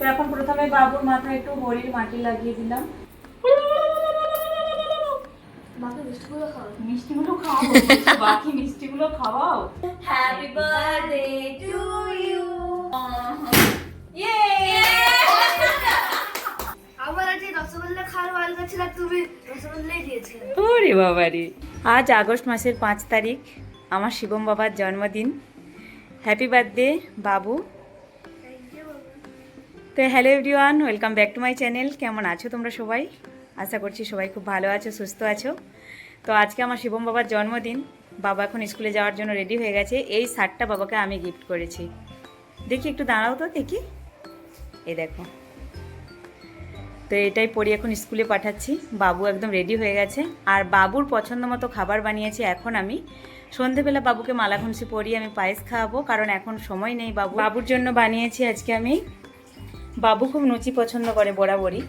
তো এখন প্রথমে বাবুর মাথায় একটু হরির মাটি লাগিয়ে দিলাম। মিষ্টিগুলো খাওয়াবো বাকি মিষ্টিগুলো খাওয়াও। হ্যাপি বার্থডে টু ইউ আমার আজকে রসগোল্লা খাওয়ার ওয়াল ছিল তুমি রসগোল্লাই দিয়েছিলে। ওরে বাবা রে আজ আগস্ট মাসের পাঁচ তারিখ আমার শিবম বাবার জন্মদিন। হ্যাপি বার্থডে বাবু। তো hello everyone, welcome back to my channel. কেমন আছো তোমরা সবাই? আশা করছি সবাই খুব ভালো আছো, সুস্থ আছো। তো আজকে আমার শিবম বাবার জন্মদিন। বাবা এখন স্কুলে যাওয়ার জন্য রেডি হয়ে গেছে। এই শার্টটা বাবাকে আমি গিফট করেছি। দেখি, একটু দাঁড়াও তো, দেখি। এই দেখো। তো এটাই পরি এখন স্কুলে পাঠাচ্ছি। বাবু একদম রেডি হয়ে গেছে। আর বাবুর পছন্দ মতো খাবার বানিয়েছি এখন আমি। সন্ধেবেলা বাবুকে মালা ঘুমসি পরিয়ে আমি পায়েস খাওয়াবো, কারণ এখন সময় নেই বাবু বাবুর জন্য বানিয়েছি আজকে আমি বাবু খুব লুচি পছন্দ করে বরাবরই।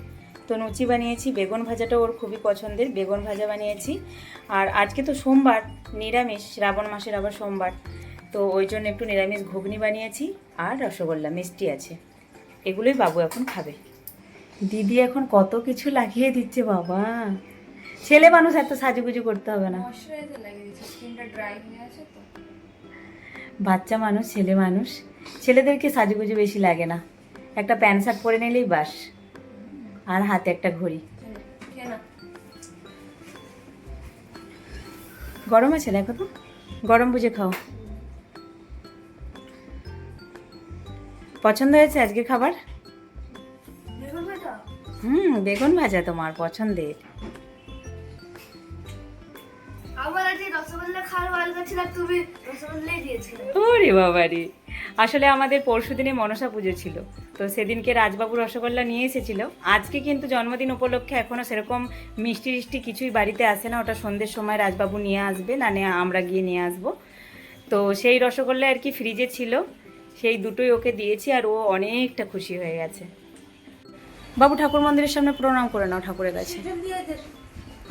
তো লুচি বানিয়েছি বেগুন ভাজাটা ওর খুবই পছন্দের বেগুন ভাজা বানিয়েছি। আর আজকে তো সোমবার নিরামিষ শ্রাবণ মাসের আবার সোমবার। তো ওই জন্য একটু নিরামিষ ঘুগনি বানিয়েছি আর রসগোল্লা মিষ্টি আছে। এগুলোই বাবু এখন খাবে। দিদি এখন কত কিছু লাগিয়ে দিচ্ছে বাবা। ছেলে মানুষ এত সাজুগুজু করতে হবে না। বাচ্চা মানুষ ছেলে মানুষ ছেলেদেরকে সাজুগুজু বেশি লাগে না। একটা প্যান্ট শার্ট পরে নিলেই বাস। আর হাতে একটা ঘড়ি। গরম আছে দেখো তো। গরম বুঝে খাও। পছন্দ হয়েছে আজকের খাবার? হুম বেগুন ভাজা তোমার পছন্দের। আজকে ওরে আসলে আমাদের পরশু দিনে মনসা পুজো ছিল। তো সেদিনকে রাজবাবু রসগোল্লা নিয়ে এসেছিল। আজকে কিন্তু জন্মদিন উপলক্ষে এখনও সেরকম মিষ্টি টিষ্টি কিছুই বাড়িতে আসে না। ওটা সন্ধ্যের সময় রাজবাবু নিয়ে আসবে, না আমরা গিয়ে নিয়ে আসব। তো সেই রসগোল্লা আর কি ফ্রিজে ছিল। সেই দুটোই ওকে দিয়েছি আর ও অনেকটা খুশি হয়ে গেছে। বাবু ঠাকুর মন্দিরের সামনে প্রণাম করে নাও ঠাকুরের কাছে।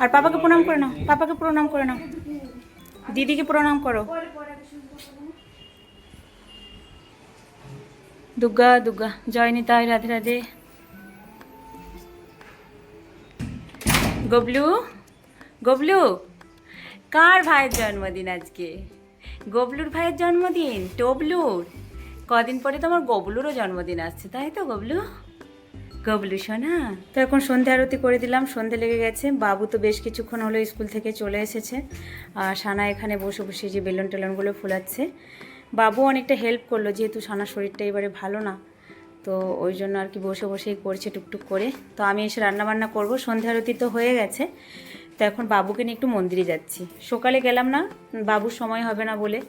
আর পাপাকে প্রণাম করে নাও, পাপাকে প্রণাম করে নাও। দিদিকে প্রণাম করো। দুর্গা দুর্গা। জয় নিতাই রাধে রাধে। গবলু গবলু, কার ভাইয়ের জন্মদিন আজকে? গবলুর ভাইয়ের জন্মদিন টবলুর কদিন পরে তো আমার গবলুরও জন্মদিন আসছে, তাই তো, গবলু? গবলু শোনা তো এখন সন্ধে আরতি করে দিলাম, সন্ধে লেগে গেছে। বাবু তো বেশ কিছুক্ষণ হলো স্কুল থেকে চলে এসেছে। আর সানা এখানে বসে বসে যে বেলুন টেলুনগুলো ফুলাচ্ছে। বাবু অনেকটা হেল্প করল, যেহেতু সানার শরীরটা এবারে ভালো না। তো ওই জন্য আর কি বসে বসেই করছে টুকটুক করে। তো আমি এসে রান্নাবান্না করব সন্ধ্যা আরতি তো হয়ে গেছে। তো এখন বাবুকে নিয়ে একটু মন্দিরে যাচ্ছি। সকালে গেলাম না, বাবুর সময় হবে না বলে।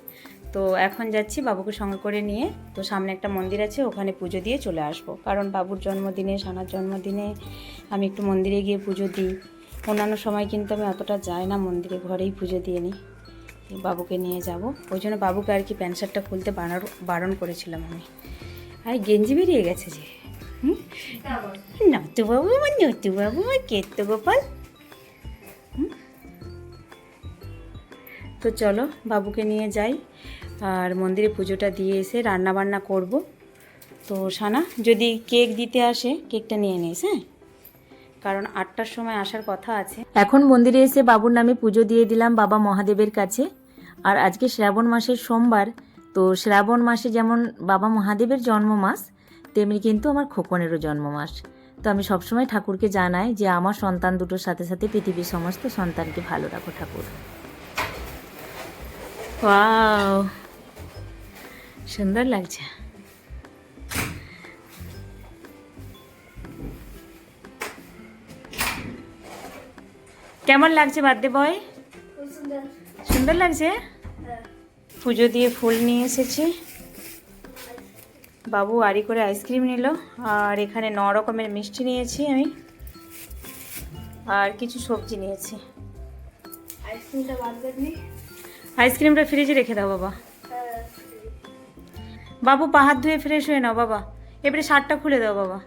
তো এখন যাচ্ছি বাবুকে সঙ্গে করে নিয়ে। তো সামনে একটা মন্দির আছে, ওখানে পুজো দিয়ে চলে আসব। কারণ বাবুর জন্মদিনে, সানার জন্মদিনে আমি একটু মন্দিরে গিয়ে পুজো দিই। অন্যান্য সময় কিন্তু আমি অতটা যাই না, মন্দিরে ঘরেই পুজো দিয়ে নিই। বাবুকে নিয়ে যাব। ওই জন্য বাবুকে আর কি প্যান্ট শার্টটা খুলতে বানার বারণ করেছিলাম আমি। আর গেঞ্জি বেরিয়ে গেছে যে। নতু বাবু আমার নতু বাবু আমার কেত্ত গোপাল? তো চলো, বাবুকে নিয়ে যাই। আর মন্দিরে পুজোটা দিয়ে এসে রান্না বান্না করব। তো সানা, যদি কেক দিতে আসে, কেকটা নিয়ে নিস হ্যাঁ? কারণ আটটার সময় আসার কথা আছে। এখন মন্দিরে এসে বাবুর নামে পুজো দিয়ে দিলাম বাবা মহাদেবের কাছে। আর আজকে শ্রাবণ মাসের সোমবার, তো শ্রাবণ মাসে যেমন বাবা মহাদেবের জন্ম মাস তেমনি কিন্তু আমার খোকনেরও জন্ম মাস তো আমি সবসময় ঠাকুরকে জানাই যে আমার সন্তান দুটোর সাথে সাথে পৃথিবীর সমস্ত সন্তানকে ভালো রাখো ঠাকুর। সুন্দর লাগছে। কেমন লাগছে বার্থডে বয়? সুন্দর লাগছে? পুজো দিয়ে ফুল নিয়ে এসেছি। বাবু আড়ি করে আইসক্রিম নিল আর এখানে ন রকমের মিষ্টি নিয়েছি আমি। আর কিছু সবজি নিয়েছি। আইসক্রিমটা আইসক্রিমটা ফ্রিজে রেখে দাও বাবা। হ্যাঁ বাবু পা হাত ধুয়ে ফ্রেশ হয়ে নাও বাবা। এবারে শার্টটা খুলে দাও বাবা।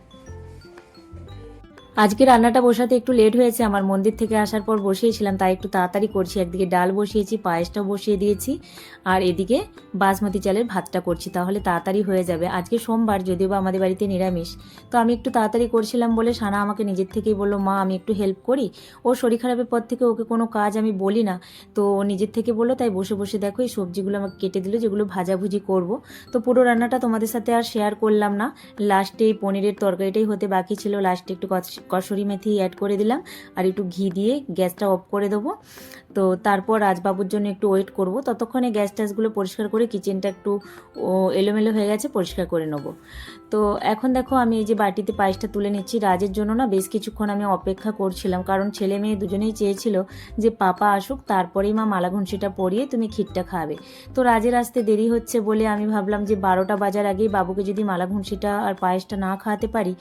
আজকে রান্নাটা বসাতে একটু লেট হয়েছে, আমার মন্দির থেকে আসার পর বসিয়েছিলাম, তাই একটু তাড়াতাড়ি করছি। একদিকে ডাল বসিয়েছি, পায়েসটাও বসিয়ে দিয়েছি, আর এদিকে বাসমতি চালের ভাতটা করছি, তাহলে তাড়াতাড়ি হয়ে যাবে। আজকে সোমবার, যদিও বা আমাদের বাড়িতে নিরামিষ, তো আমি একটু তাড়াতাড়ি করছিলাম বলে সানা আমাকে নিজের থেকেই বলল, মা, আমি একটু হেল্প করি। ও শরীর খারাপের পর থেকে ওকে কোনো কাজ আমি বলি না, তো ও নিজের থেকে বলল, তাই বসে বসে দেখো, এই সবজিগুলো আমাকে কেটে দিল, যেগুলো ভাজাভুজি করব। তো পুরো রান্নাটা তোমাদের সাথে আর শেয়ার করলাম না লাস্টে এই পনিরের তরকারিটাই হতে বাকি ছিল লাস্টে একটু কসুরি মেথি অ্যাড করে দিলাম আর একটু ঘি দিয়ে গ্যাসটা অফ করে দেবো তো তারপর রাজবাবুর জন্য একটু ওয়েট করব। ততক্ষণে গ্যাস ট্যাসগুলো পরিষ্কার করে কিচেনটা একটু এলোমেলো হয়ে গেছে, পরিষ্কার করে নেব। তো এখন দেখো আমি এই যে বাটিতে পায়েসটা তুলে নিচ্ছি, রাজের জন্য না বেশ কিছুক্ষণ আমি অপেক্ষা করছিলাম, কারণ ছেলে মেয়ে দুজনেই চেয়েছিল যে পাপা আসুক, তারপরেই মা মালা ঘুষিটা পরিয়ে তুমি ক্ষীরটা খাবে। তো রাজের আসতে দেরি হচ্ছে বলে আমি ভাবলাম যে বারোটা বাজার আগেই বাবুকে যদি মালা ঘুষিটা আর পায়েসটা না খাওয়াতে পারি,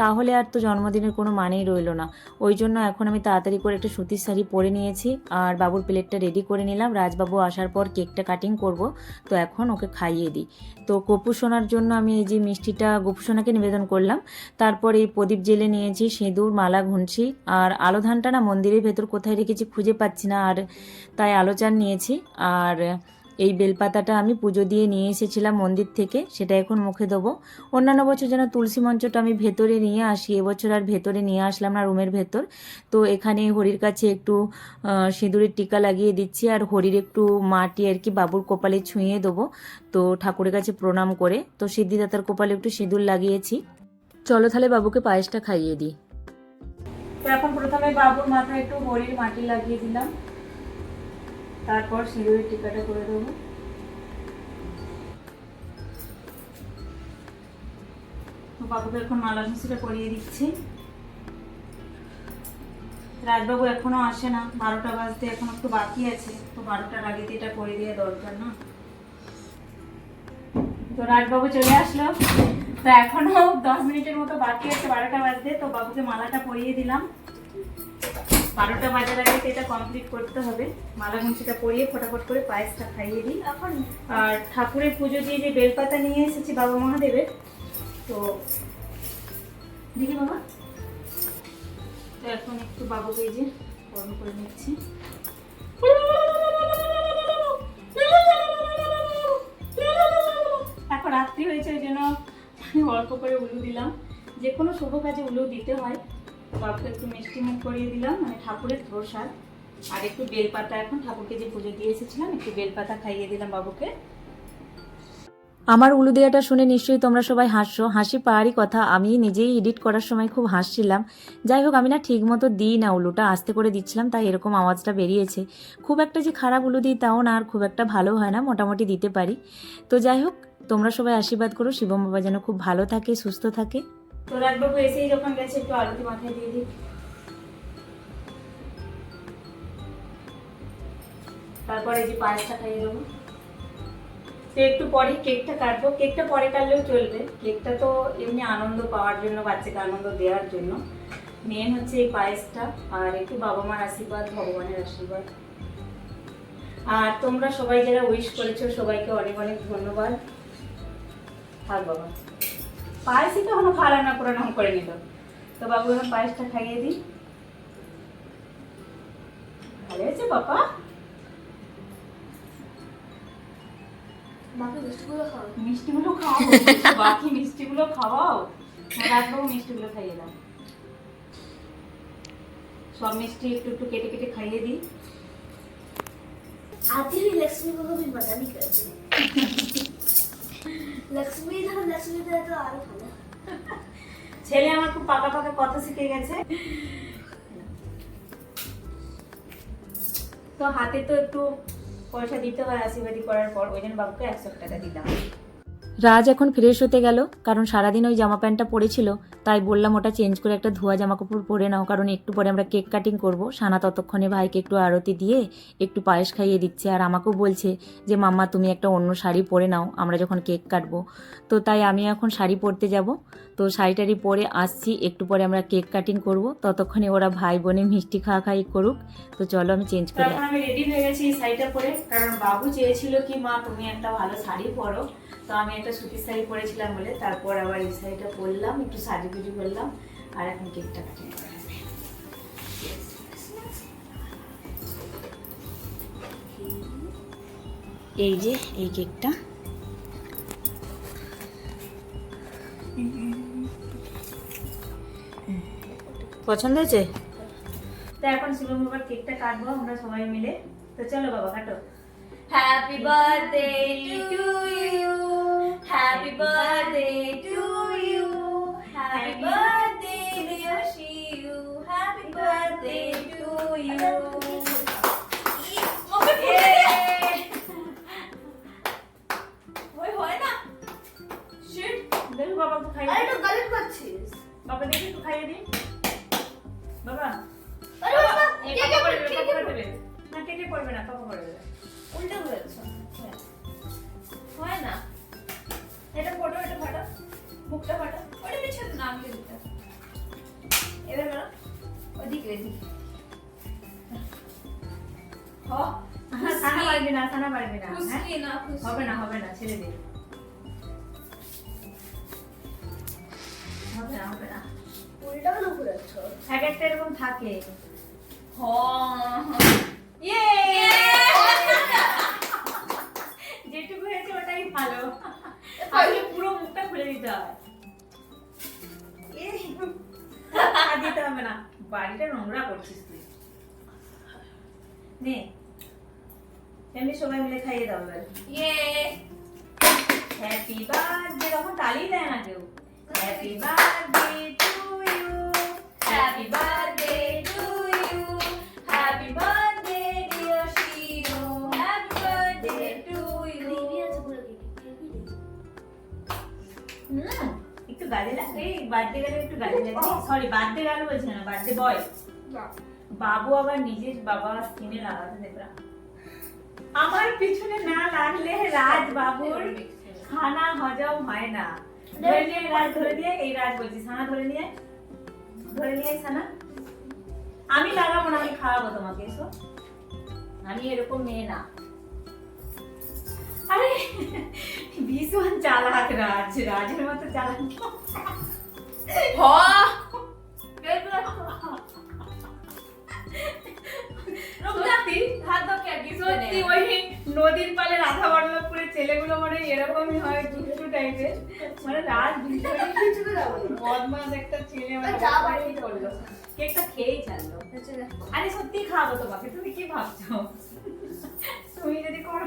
তাহলে আর তো জন্মদিনের কোনো মানেই রইল না। ওই জন্য এখন আমি তাড়াতাড়ি করে একটা সুতির শাড়ি পরে নিয়েছি, আর বাবুর প্লেটটা রেডি করে নিলাম। রাজবাবু আসার পর কেকটা কাটিং করব। তো এখন ওকে খাইয়ে দিই। তো গপু সোনার জন্য আমি এই যে মিষ্টিটা গপু সোনাকে নিবেদন করলাম। তারপর এই প্রদীপ জেলে নিয়েছি, সিঁদুর, মালা ঘুনছি আর আলো ধানটা না মন্দিরের ভেতর কোথায় রেখেছি খুঁজে পাচ্ছি না। আর তাই আলো চান নিয়েছি। আর এই বেলপাতাটা আমি পুজো দিয়ে নিয়ে এসেছিলাম মন্দির থেকে, সেটা এখন মুখে দেবো। অন্যান্য বছর যেন তুলসী মঞ্চটা আমি ভেতরে নিয়ে আসি, এবছর আর ভেতরে নিয়ে আসলাম না রুমের ভেতর। তো এখানে হরির কাছে একটু সিঁদুরের টিকা লাগিয়ে দিচ্ছি আর হরির একটু মাটি আর কি বাবুর কপালে ছুঁয়ে দেবো। তো ঠাকুরের কাছে প্রণাম করে, তো সিদ্ধিদাতার কপালে একটু সিঁদুর লাগিয়েছি। চলো তাহলে বাবুকে পায়েসটা খাইয়ে দিই। তো এখন প্রথমে বাবুর মাথায় একটু হরির মাটি লাগিয়ে দিলাম। তারপর সিঁদুরের টিকাটা করে দেবো। বাবুকে এখন মালা ঘুষিটা করিয়ে দিচ্ছি। রাজবাবু এখনও আসে না, বারোটা বাজতে এখন একটু বাকি আছে, তো বারোটার আগে এটা করে দেওয়া দরকার না। তো রাজবাবু চলে আসলো। তো এখনও দশ মিনিটের মতো বাকি আছে, বারোটা বাজতে, তো বাবুকে মালাটা পরিয়ে দিলাম। বারোটা বাজার আগে তো এটা কমপ্লিট করতে হবে। মালা ঘুষিটা পরিয়ে ফটাফট করে পায়েসটা খাইয়ে দিই। এখন? আর ঠাকুরের পুজো দিয়ে যে বেলপাতা নিয়ে এসেছি বাবা মহাদেবের তো দেখি বাবা। তো এখন একটু বাবুকে যে গরম করে নিচ্ছি। এখন রাত্রি হয়েছে ওই জন্য আমি অল্প করে উলু দিলাম। যে কোনো শুভ কাজে উলু দিতে হয়। বাবুকে একটু মিষ্টি মুখ করিয়ে দিলাম মানে ঠাকুরের প্রসাদ আর একটু বেলপাতা এখন ঠাকুরকে যে পুজো দিয়ে এসেছিলাম, একটু বেলপাতা খাইয়ে দিলাম বাবুকে। আমার উলু দেওয়াটা শুনে নিশ্চয়ই তোমরা সবাই হাসছো। হাসি পাওয়ারই কথা, আমি নিজেই এডিট করার সময় খুব হাসছিলাম। যাই হোক, আমি না ঠিক মতো দিই না উলুটা, আস্তে করে দিচ্ছিলাম, তাই এরকম আওয়াজটা বেরিয়েছে। খুব একটা যে খারাপ উলু দিই তাও না, আর খুব একটা ভালো হয় না, মোটামুটি দিতে পারি। তো যাই হোক, তোমরা সবাই আশীর্বাদ করো, শিবম বাবা যেন খুব ভালো থাকে, সুস্থ থাকে। তো রাজবাবু এসেই যখন গেছে, একটু আরতি মাথায় দিয়ে দিই। তারপরে যে পায়েসটা খাইয়ে দেবো। তো একটু পরে কেকটা কাটবো। কেকটা পরে কাটলেও চলবে। কেকটা তো এমনি আনন্দ পাওয়ার জন্য, বাচ্চাকে আনন্দ দেওয়ার জন্য। মেন হচ্ছে এই পায়েসটা আর একটু বাবা মার আশীর্বাদ, ভগবানের আশীর্বাদ। আর তোমরা সবাই যারা উইশ করেছ, সবাইকে অনেক অনেক ধন্যবাদ। থাক বাবা। পায়েসই তো এখনো খাওয়া রান্না করে নাম করে নিল তো বাবু এখন পায়েসটা খাইয়ে দিই ভালো হয়েছে বাবা বাকি মিষ্টিগুলো খাও মিষ্টিগুলো খাওয়াবো বাকি মিষ্টিগুলো খাওয়াও না রাখবো মিষ্টিগুলো খাইয়ে দাও সব মিষ্টি একটু একটু কেটে কেটে খাইয়ে দিই आती हुई लक्ष्मी को कभी मना नहीं करती লক্ষ্মী লক্ষ্মী তো আরও ভালো। ছেলে আমার খুব পাকা পাকা কথা শিখে গেছে। তো হাতে তো একটু পয়সা দিতে হয় আশীর্বাদি করার পর ওই জন্য বাবুকে একশো টাকা দিলাম। রাজ এখন ফ্রেশ হতে গেল কারণ সারাদিন ওই জামা প্যান্টটা পরেছিল। তাই বললাম ওটা চেঞ্জ করে একটা ধোয়া জামা কাপড় পরে নাও, কারণ একটু পরে আমরা কেক কাটিং করব। সানা ততক্ষণে ভাইকে একটু আরতি দিয়ে একটু পায়েস খাইয়ে দিচ্ছে আর আমাকেও বলছে যে, মাম্মা, তুমি একটা অন্য শাড়ি পরে নাও, আমরা যখন কেক কাটবো। তো তাই আমি এখন শাড়ি পরতে যাব। তো শাড়ি টাড়ি পরে আসছি, একটু পরে আমরা কেক কাটিং করব। ততক্ষণে ওরা ভাই বোনে মিষ্টি খাওয়া খাই করুক। তো চলো আমি চেঞ্জ করে আমি রেডি হয়ে গেছি শাড়িটা পরে। কারণ বাবু চেয়েছিল কি, মা, তুমি একটা ভালো শাড়ি পরো। তো আমি একটা সুতির শাড়ি পরেছিলাম বলে, তারপর আবার এই শাড়িটা পরলাম, একটু সাজুগুজু করলাম আর এখন কেকটা কাটি নেওয়া হবে। এই যে এই কেকটা। পছন্দ হয়েছে? তো এখন শিবম বাবার কেকটা কাটবো আমরা সবাই মিলে। তো চলো বাবা কাটো। Happy birthday to you happy birthday to ওদিকে হ? সানা পারবি না সানা পারবি না খুশকি না খুশকি হবে না হবে না ছেড়ে দে। হবে না হবে না। উল্টা কেন ঘুরাচ্ছ এক একটা এরকম থাকে। হ ইয়ে! যেটুকু হয়েছে ওটাই ভালো। আসলে পুরো মুখটা খুলে দিতে হয়। এ, আর দিতে হবে না। বাড়িটা নোংরা করছিস তুই। নে। এমনি সবাই মিলে খাইয়ে দাও এবার ইয়ে। হ্যাপি বার্থডে তখন তালি দেয় না কেউ। Happy birthday to you happy birthday birthday গেলে একটু সরি বার্থডে গেল বলছে না বার্থডে বয় বাবু আবার নিজের বাবা স্কিনে লাগাতে দেবে না। আমার পিছনে না লাগলে রাজ বাবুর খানা হজম হয় না। ধরে নিয়ে রাজ ধরে নিয়ে এই রাজ বলছি সানা ধরে নিয়ে ধরে নিয়ে সানা আমি লাগাবো না আমি খাওয়াবো তোমাকে এসো। আমি এরকম মেয়ে না। আরে ভীষণ চালাক রাজ রাজের মতো চালাক। দাও কি সত্যি ওই নদীর পালে রাধা বল্লভপুরের ছেলেগুলো মানে এরকমই হয় দুষ্টু টাইপের মানে কিছু বদমাস একটা ছেলে মানে যা বাড়ি করল কেকটা খেয়েই ছাড়লো আরে সত্যি খাব তোমাকে তুমি কি ভাবছ তুমি যদি করো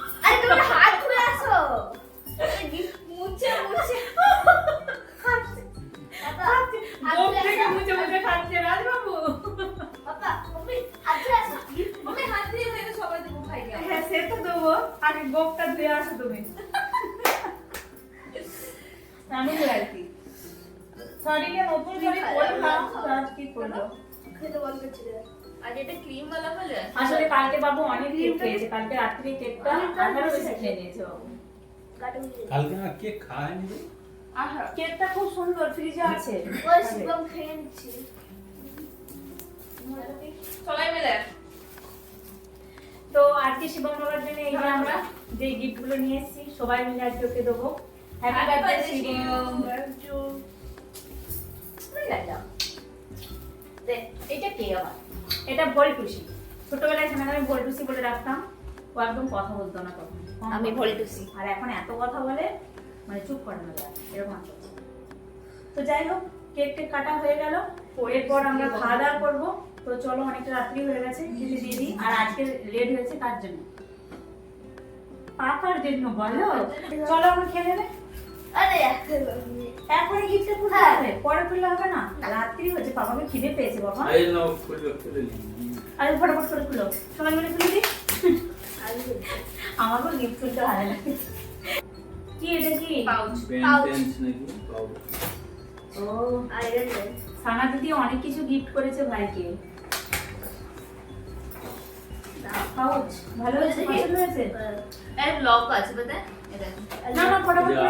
আরে তুমি হাত ধুয়ে আসো মুছে মুছে। হ্যাঁ সে তো দেবো। আগে গোপটা ধুয়ে আসো তুমি। আমি আর কি শরীরে নতুন করে আজ কি করব? খেতে বল করছি আর এটা ক্রিম वाला বলে আসলে কালকে বাবু অনেক কেক খেয়েছে কালকে রাত্রে কেকটা খেয়ে নিয়েছে বাবু কালকে না কে খায়নি আহা কেকটা খুব সুন্দর ফ্রিজে আছে ওই শুভম খেয়ে নিচ্ছি সবাই মিলে তো আজকে শিবম বাবার জন্য এই যে আমরা যে গিফটগুলো নিয়ে এসেছি সবাই মিলে আজকে ওকে দেবো হ্যাপি বার্থডে শিবম এটা কে আবার এটা ভোলটুসি ছোটবেলায় সেখানে আমি ভোলটুসি বলে রাখতাম ও একদম কথা বলতো না তখন আমি। বলতো। আর এখন এত কথা বলে মানে চুপ করে না এরকম তো যাই হোক কেক টেক কাটা হয়ে গেল এরপর আমরা খাওয়া দাওয়া করব তো চলো অনেকটা রাত্রি হয়ে গেছে খেতে দিয়ে দিই আর আজকে লেট হয়েছে কার জন্য পাপার জন্য বলো চলো আমরা খেয়ে নেবে আরে এখনই গিফটটা খুলতে হবে। পরে খুললে হবে না? রাত্রি হচ্ছে বাবাকে খিদে পেয়েছে বাবা। এই নাও খুলবে খুলে আরে ফটাফট করে খুলো। সবাই মিলে খুলে দিই? আমাকেও গিফট খুলতে ভালো লাগে কি এটা কি? পাউচ পাউচ নাকি? পাউচ ও। আরে সানা দিদি অনেক কিছু গিফট করেছে ভাইকে। পাউচ ভালো হয়েছে? পছন্দ হয়েছে? এর ব্লগ আছে বলতে না না ফটাফট করে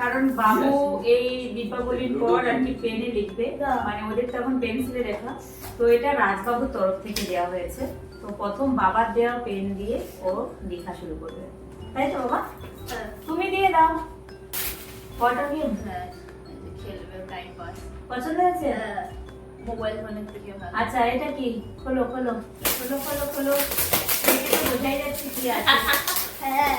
কারণ বাবু এই দীপাবলির পর আর কি পেনে লিখবে। মানে ওদের তখন পেন্সিলে লেখা। তো এটা রাজবাবুর তরফ থেকে দেওয়া হয়েছে। তো প্রথম বাবার দেওয়া পেন দিয়ে ও লেখা শুরু করবে। তাই তো বাবা? হ্যাঁ। তুমি দিয়ে দাও। কটা গেম হ্যাঁ খেলবে টাইম পাস পছন্দ হয়েছে? হ্যাঁ মোবাইল ফোনের থেকে আচ্ছা এটা কি? খোলো খোলো। খোলো খোলো খোলো। বোঝাই যাচ্ছে কি আছে। হ্যাঁ।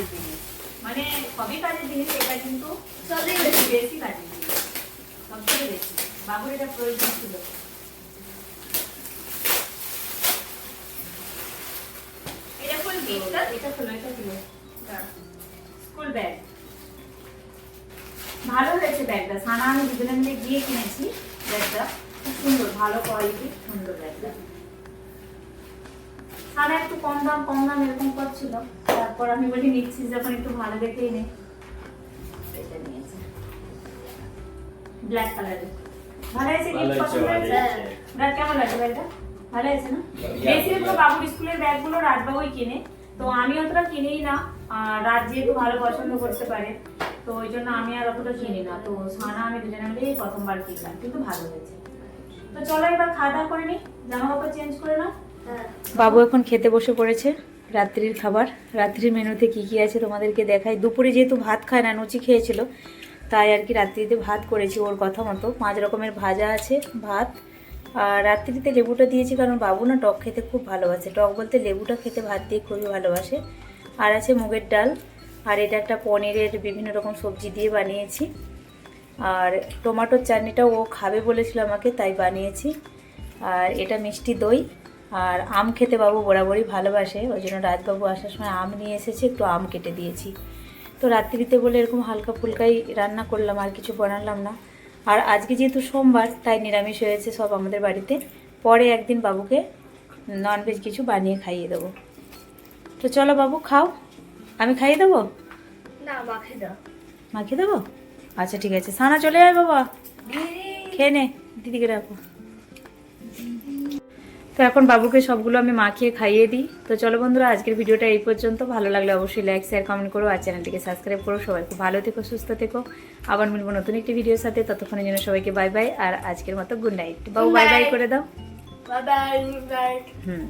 কাজের জিনিস মানে সবই কাজের জিনিস এটা কিন্তু সবই বেশি বেশি কাজের জিনিস। সবথেকে বেশি। বাবুর এটা প্রয়োজন ছিল। এটা ফুল গিফটটা এটা খোলো এটা খোলো স্কুল ব্যাগ ভালো হয়েছে ব্যাগটা সানা আমি দুজনে মিলে গিয়ে কিনেছি ব্যাগটা খুব সুন্দর ভালো কোয়ালিটি সুন্দর ব্যাগটা সানা একটু কম দাম কম দাম এরকম করছিল। তারপর আমি বলি নিচ্ছিস যখন একটু ভালো দেখেই নে। এটা নিয়েছে। ব্ল্যাক কালারের ভালো হয়েছে ভালো পছন্দ হয়েছে? কেমন লাগছে ব্যাগটা ভালো হয়েছে না? বেশিরভাগ বঢ়িয়া। বাবুর স্কুলের ব্যাগগুলো রাজবাবুই কিনে। তো আমি অতটা কিনেই না। আর রাজ যেহেতু ভালো পছন্দ করতে পারে তো ওই জন্য আমি আর অতটা কিনি না। তো সানা আমি দুজনে মিলে এই প্রথমবার কিনলাম কিন্তু ভালো হয়েছে। তো চলো এবার খাওয়া দাওয়া করে নি। জামা কাপড় চেঞ্জ করে নাও। হ্যাঁ বাবু এখন খেতে বসে পড়েছে। রাত্রির খাবার। রাত্রির মেনুতে কি কি আছে তোমাদেরকে দেখাই। দুপুরে যেহেতু ভাত খায় না, লুচি খেয়েছিল, তাই আর কি রাত্রিতে ভাত করেছি ওর কথা মতো। পাঁচ রকমের ভাজা আছে, ভাত। আর রাত্রিতে লেবুটা দিয়েছি কারণ বাবু না টক খেতে খুব ভালোবাসে। টক বলতে লেবুটা খেতে ভাত দিয়ে খুবই ভালোবাসে। আর আছে মুগের ডাল। আর এটা একটা পনিরের বিভিন্ন রকম সবজি দিয়ে বানিয়েছি। আর টমেটোর চাটনিটা ও খাবে বলেছিল আমাকে, তাই বানিয়েছি। আর এটা মিষ্টি দই। আর আম খেতে বাবু বরাবরই ভালোবাসে ওই জন্য রাজবাবু আসার সময় আম নিয়ে এসেছে একটু আম কেটে দিয়েছি। তো রাত্রিতে বলে এরকম হালকা ফুলকাই রান্না করলাম আর কিছু বানালাম না। আর আজকে যেহেতু সোমবার তাই নিরামিষ হয়েছে সব আমাদের বাড়িতে। পরে একদিন বাবুকে ননভেজ কিছু বানিয়ে খাইয়ে দেবো। তো চলো বাবু খাও। আমি খাইয়ে দেবো? না মাখে দাও। মাখিয়ে দেবো? আচ্ছা ঠিক আছে। সানা চলে আয় বাবা। খেয়ে নে। দিদিকে রাখো তো এখন বাবুকে সবগুলো আমি মাখিয়ে খাইয়ে দিই। তো চলো বন্ধুরা আজকের ভিডিওটা এই পর্যন্ত। ভালো লাগলে অবশ্যই লাইক শেয়ার কমেন্ট করো আর চ্যানেলটিকে সাবস্ক্রাইব করো। সবাই খুব ভালো থেকো সুস্থ থেকো। আবার মিলবো নতুন একটি ভিডিওর সাথে। ততক্ষণের জন্য সবাইকে বাই বাই আর আজকের মতো গুড নাইট বাবু বাই বাই করে দাও। বাই বাই গুড নাইট হুম।